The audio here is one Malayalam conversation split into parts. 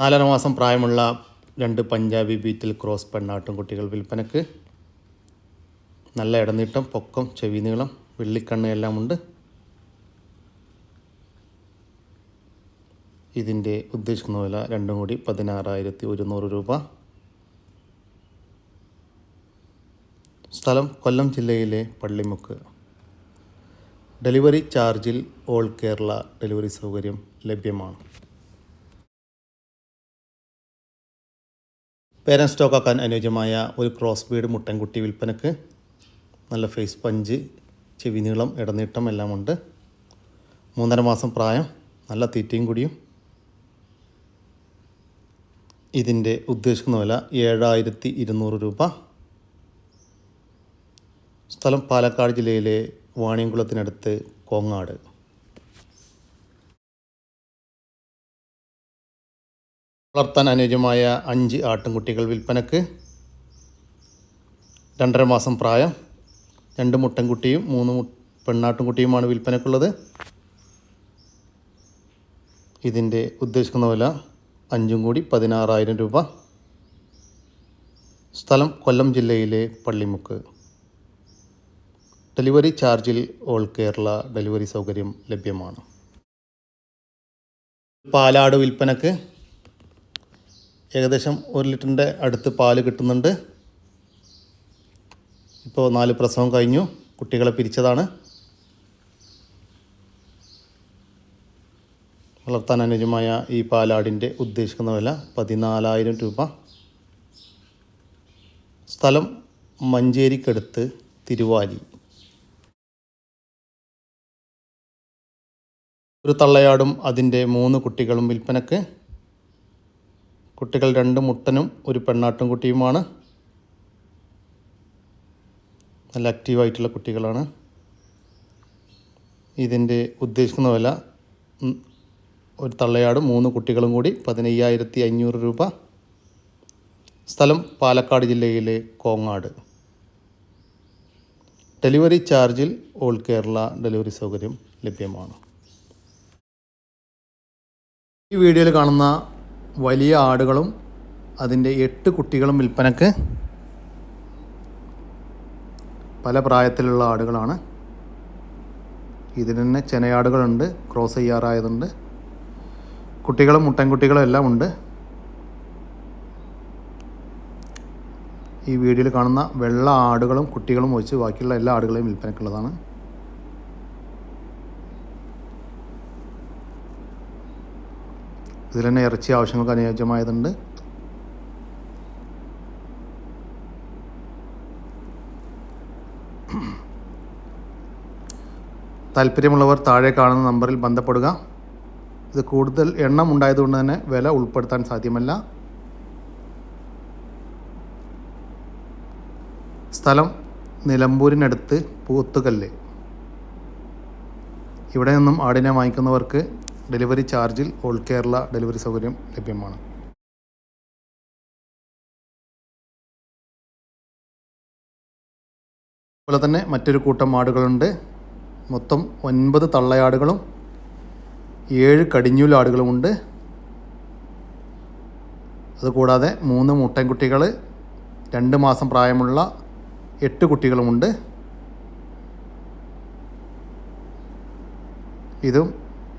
നാലര മാസം പ്രായമുള്ള രണ്ട് പഞ്ചാബി ബീറ്റിൽ ക്രോസ് പെണ്ണാട്ടും കുട്ടികൾ വിൽപ്പനക്ക്. നല്ല ഇടനീട്ടം പൊക്കം ചെവി നീളം വെള്ളിക്കണ്ണ് എല്ലാം ഉണ്ട്. ഇതിന്റെ ഉദ്ദേശിക്കുന്ന വില രണ്ടും കൂടി പതിനാറായിരത്തി ഒരുന്നൂറ് രൂപ. സ്ഥലം കൊല്ലം ജില്ലയിലെ പള്ളിമുക്ക്. ഡെലിവറി ചാർജിൽ ഓൾ കേരള ഡെലിവറി സൗകര്യം ലഭ്യമാണ്. പേരൻ സ്റ്റോക്കാക്കാൻ അനുയോജ്യമായ ഒരു ക്രോസ് ബീഡ് മുട്ടൻകുട്ടി വിൽപ്പനക്ക് നല്ല ഫേസ് പഞ്ച് ചെവി നീളം ഇടനീട്ടം എല്ലാം ഉണ്ട്. മൂന്നര മാസം പ്രായം നല്ല തീറ്റയും കൂടിയും. ഇതിന്റെ ഉദ്ദേശിക്കുന്ന വില ഏഴായിരത്തി ഇരുന്നൂറ് രൂപ. സ്ഥലം പാലക്കാട് ജില്ലയിലെ വാണിയംകുളത്തിനടുത്ത് കോങ്ങാട്. വളർത്താൻ അനുയോജ്യമായ അഞ്ച് ആട്ടിൻകുട്ടികൾ വിൽപ്പനക്ക്. രണ്ടര മാസം പ്രായം. രണ്ട് മുട്ടൻകുട്ടിയും മൂന്ന് പെണ്ണാട്ടിൻകുട്ടിയുമാണ് വിൽപ്പനക്കുള്ളത്. ഇതിന്റെ ഉദ്ദേശിക്കുന്ന വില അഞ്ചും കൂടി പതിനാറായിരം രൂപ. സ്ഥലം കൊല്ലം ജില്ലയിലെ പള്ളിമുക്ക്. ഡെലിവറി ചാർജിൽ ഓൾ കേരള ഡെലിവറി സൗകര്യം ലഭ്യമാണ്. പാലാട് വിൽപ്പനക്ക് ഏകദേശം ഒരു ലിറ്ററിന്റെ അടുത്ത് പാൽ കിട്ടുന്നുണ്ട്. ഇപ്പോൾ നാല് പ്രസവം കഴിഞ്ഞു. കുട്ടികളെ പിരിച്ചതാണ്. വളർത്താൻ അനുജമായ ഈ പാലാടിന്റെ ഉദ്ദേശിക്കുന്ന വില പതിനാലായിരം രൂപ. സ്ഥലം മഞ്ചേരിക്കടുത്ത് തിരുവാലി. ഒരു തള്ളയാടും അതിന്റെ മൂന്ന് കുട്ടികളും വിൽപ്പനക്ക്. കുട്ടികൾ രണ്ട് മുട്ടനും ഒരു പെണ്ണാട്ടും കുട്ടിയുമാണ്. നല്ല ആക്റ്റീവായിട്ടുള്ള കുട്ടികളാണ്. ഇതിന്റെ ഉദ്ദേശിക്കുന്ന വില ഒരു തള്ളയാട് മൂന്ന് കുട്ടികളും കൂടി പതിനയ്യായിരത്തി അഞ്ഞൂറ് രൂപ. സ്ഥലം പാലക്കാട് ജില്ലയിലെ കോങ്ങാട്. ഡെലിവറി ചാർജിൽ ഓൾ കേരള ഡെലിവറി സൗകര്യം ലഭ്യമാണ്. ഈ വീഡിയോയിൽ കാണുന്ന വലിയ ആടുകളും അതിന്റെ എട്ട് കുട്ടികളും വിൽപ്പനക്ക് പല പ്രായത്തിലുള്ള ആടുകളാണ്. ഇതിന് തന്നെ ചെനയാടുകളുണ്ട് ക്രോസ് ചെയ്യാറായതുണ്ട്. കുട്ടികളും മുട്ടൻകുട്ടികളും എല്ലാം ഉണ്ട്. ഈ വീഡിയോയിൽ കാണുന്ന വെള്ള ആടുകളും കുട്ടികളും ഒഴിച്ച് ബാക്കിയുള്ള എല്ലാ ആടുകളെയും വിൽപ്പനക്കുള്ളതാണ്. ഇതിൽ തന്നെ ഇറച്ചി ആവശ്യങ്ങൾക്ക് അനുയോജ്യമായതുണ്ട്. താല്പര്യമുള്ളവർ താഴെ കാണുന്ന നമ്പറിൽ ബന്ധപ്പെടുക. ഇത് കൂടുതൽ എണ്ണം ഉണ്ടായതുകൊണ്ട് തന്നെ വില ഉൾപ്പെടുത്താൻ സാധ്യമല്ല. സ്ഥലം നിലമ്പൂരിനടുത്ത് പൂത്തുകല്ല്. ഇവിടെ നിന്നും ആടിനെ വാങ്ങിക്കുന്നവർക്ക് ഡെലിവറി ചാർജിൽ ഓൾ കേരള ഡെലിവറി സൗകര്യം ലഭ്യമാണ്. അതുപോലെ തന്നെ മറ്റൊരു കൂട്ടം ആടുകളുണ്ട്. മൊത്തം ഒൻപത് തള്ളയാടുകളും ഏഴ് കടിഞ്ഞൂലാടുകളുമുണ്ട് അതുകൂടാതെ മൂന്ന് മുട്ടൻകുട്ടികൾ രണ്ട് മാസം പ്രായമുള്ള എട്ട് കുട്ടികളുമുണ്ട്. ഇതും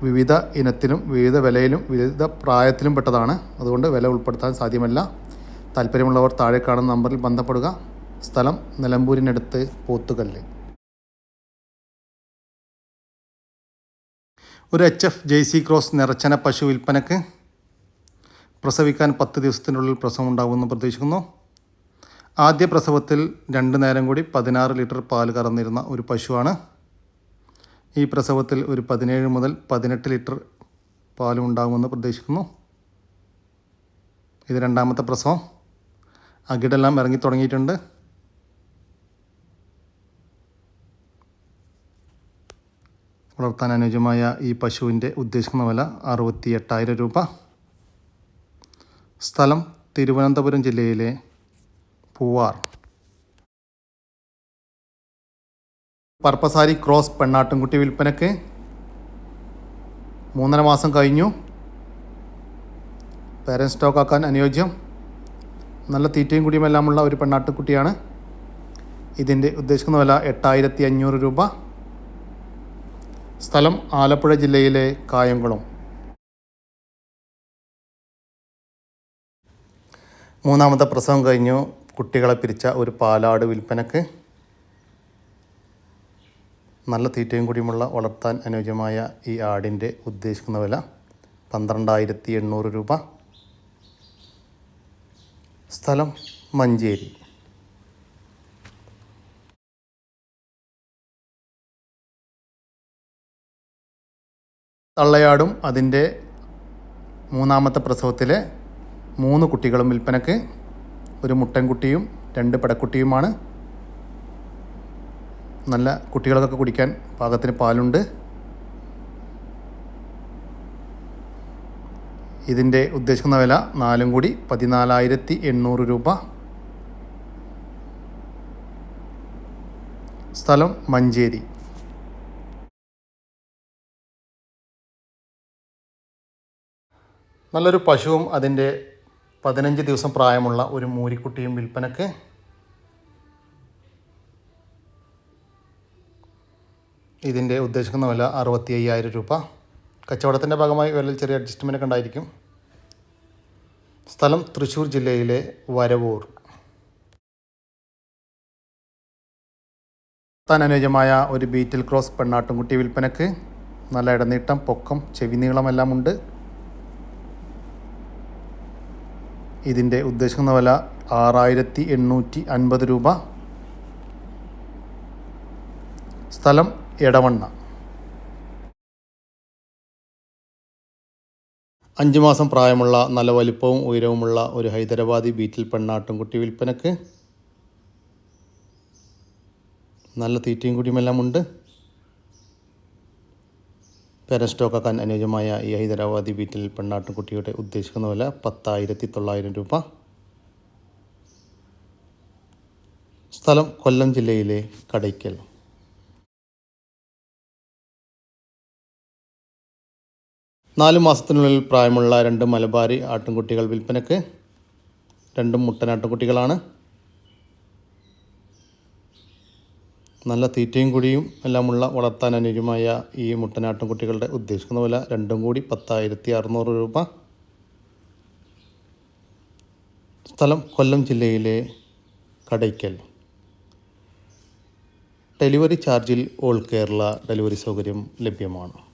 വിവിധ ഇനത്തിലും വിവിധ വിലയിലും വിവിധ പ്രായത്തിലും പെട്ടതാണ്. അതുകൊണ്ട് വില ഉൾപ്പെടുത്താൻ സാധ്യമല്ല. താല്പര്യമുള്ളവർ താഴെ കാണുന്ന നമ്പറിൽ ബന്ധപ്പെടുക. സ്ഥലം നിലമ്പൂരിനടുത്ത് പോത്തുകല്ല്. ഒരു H F J C cross നിറച്ചന പശു വിൽപ്പനക്ക് പ്രസവിക്കാൻ പത്ത് ദിവസത്തിനുള്ളിൽ പ്രസവം ഉണ്ടാകുമെന്ന് പ്രതീക്ഷിക്കുന്നു. ആദ്യ പ്രസവത്തിൽ രണ്ട് നേരം കൂടി പതിനാറ് ലിറ്റർ പാൽ കറന്നിരുന്ന ഒരു പശുവാണ്. ഈ പ്രസവത്തിൽ ഒരു പതിനേഴ് മുതൽ പതിനെട്ട് ലിറ്റർ പാലും ഉണ്ടാകുമെന്ന് പ്രതീക്ഷിക്കുന്നു. ഇത് രണ്ടാമത്തെ പ്രസവം. അകിടെല്ലാം ഇറങ്ങി തുടങ്ങിയിട്ടുണ്ട്. വളർത്താൻ അനുയോജ്യമായ ഈ പശുവിന്റെ ഉദ്ദേശിക്കുന്ന വില അറുപത്തി എട്ടായിരം രൂപ. സ്ഥലം തിരുവനന്തപുരം ജില്ലയിലെ പൂവാർ. പർപ്പസാരി ക്രോസ് പെണ്ണാട്ടുംകുട്ടി വിൽപ്പനക്ക് മൂന്നര മാസം കഴിഞ്ഞു. പേരൻസ് സ്റ്റോക്ക് ആക്കാൻ അനുയോജ്യം. നല്ല തീറ്റയും കുടിയുമെല്ലാമുള്ള ഒരു പെണ്ണാട്ടുകുട്ടിയാണ്. ഇതിന്റെ ഉദ്ദേശിക്കുന്ന വില എട്ടായിരത്തി അഞ്ഞൂറ് രൂപ. സ്ഥലം ആലപ്പുഴ ജില്ലയിലെ കായംകുളം. മൂന്നാമത്തെ പ്രസവം കഴിഞ്ഞു. കുട്ടികളെ പിരിച്ച ഒരു പാലാട് വിൽപ്പനക്ക് നല്ല തീറ്റയും കൂടിയുമുള്ള വളർത്താൻ അനുയോജ്യമായ ഈ ആടിന്റെ ഉദ്ദേശിക്കുന്ന വില പന്ത്രണ്ടായിരത്തി എണ്ണൂറ് രൂപ. സ്ഥലം മഞ്ചേരി. തള്ളയാടും അതിന്റെ മൂന്നാമത്തെ പ്രസവത്തിലെ മൂന്ന് കുട്ടികളും വിൽപ്പനക്ക് ഒരു മുട്ടൻകുട്ടിയും രണ്ട് പെടക്കുട്ടിയുമാണ്. നല്ല കുട്ടികൾക്കൊക്കെ കുടിക്കാൻ പാകത്തിന് പാലുണ്ട്. ഇതിന്റെ ഉദ്ദേശിക്കുന്ന വില നാലും കൂടി പതിനാലായിരത്തി എണ്ണൂറ് രൂപ. സ്ഥലം മഞ്ചേരി. നല്ലൊരു പശുവും അതിന്റെ പതിനഞ്ച് ദിവസം പ്രായമുള്ള ഒരു മൂരിക്കുട്ടിയും വിൽപ്പനക്ക് ഇതിന്റെ ഉദ്ദേശിക്കുന്ന വില അറുപത്തി അയ്യായിരം രൂപ. കച്ചവടത്തിന്റെ ഭാഗമായി വിലയിൽ ചെറിയ അഡ്ജസ്റ്റ്മെന്റ് ഉണ്ടായിരിക്കും. സ്ഥലം തൃശ്ശൂർ ജില്ലയിലെ വരവൂർ. താൻ അനുയോജ്യമായ ഒരു ബീറ്റിൽ ക്രോസ് പെണ്ണാട്ടുംകുട്ടി വിൽപ്പനക്ക് നല്ല ഇടനീട്ടം പൊക്കം ചെവി നീളമെല്ലാം ഉണ്ട്. ഇതിന്റെ ഉദ്ദേശിക്കുന്ന വില ആറായിരത്തി എണ്ണൂറ്റി അൻപത് രൂപ. സ്ഥലം എടവണ്ണ. അഞ്ച് മാസം പ്രായമുള്ള നല്ല വലിപ്പവും ഉയരവുമുള്ള ഒരു ഹൈദരാബാദി ബീറ്റിൽ പെണ്ണാട്ടുംകുട്ടി വിൽപ്പനക്ക് നല്ല തീറ്റയും കുടിയുമെല്ലാം ഉണ്ട്. പെരസ്റ്റോക്കാൻ അനുയോജ്യമായ ഈ ഹൈദരാബാദി ബീറ്റിൽ പെണ്ണാട്ടുംകുട്ടിയുടെ ഉദ്ദേശിക്കുന്ന വില പത്തായിരത്തി തൊള്ളായിരം രൂപ. സ്ഥലം കൊല്ലം ജില്ലയിലെ കടയ്ക്കൽ. നാല് മാസത്തിനുള്ളിൽ പ്രായമുള്ള രണ്ട് മലബാരി ആട്ടിൻകുട്ടികൾ വിൽപ്പനക്ക് രണ്ടും മുട്ടനാട്ടുകുട്ടികളാണ് നല്ല തീറ്റയും കുടിയും എല്ലാമുള്ള വളർത്താൻ അനുയോജ്യമായ ഈ മുട്ടനാട്ടിൻകുട്ടികളുടെ ഉദ്ദേശിക്കുന്ന വില രണ്ടും കൂടി പത്തായിരത്തി അറുന്നൂറ് രൂപ. സ്ഥലം കൊല്ലം ജില്ലയിലെ കടയ്ക്കൽ. ഡെലിവറി ചാർജിൽ ഓൾ കേരള ഡെലിവറി സൗകര്യം ലഭ്യമാണ്.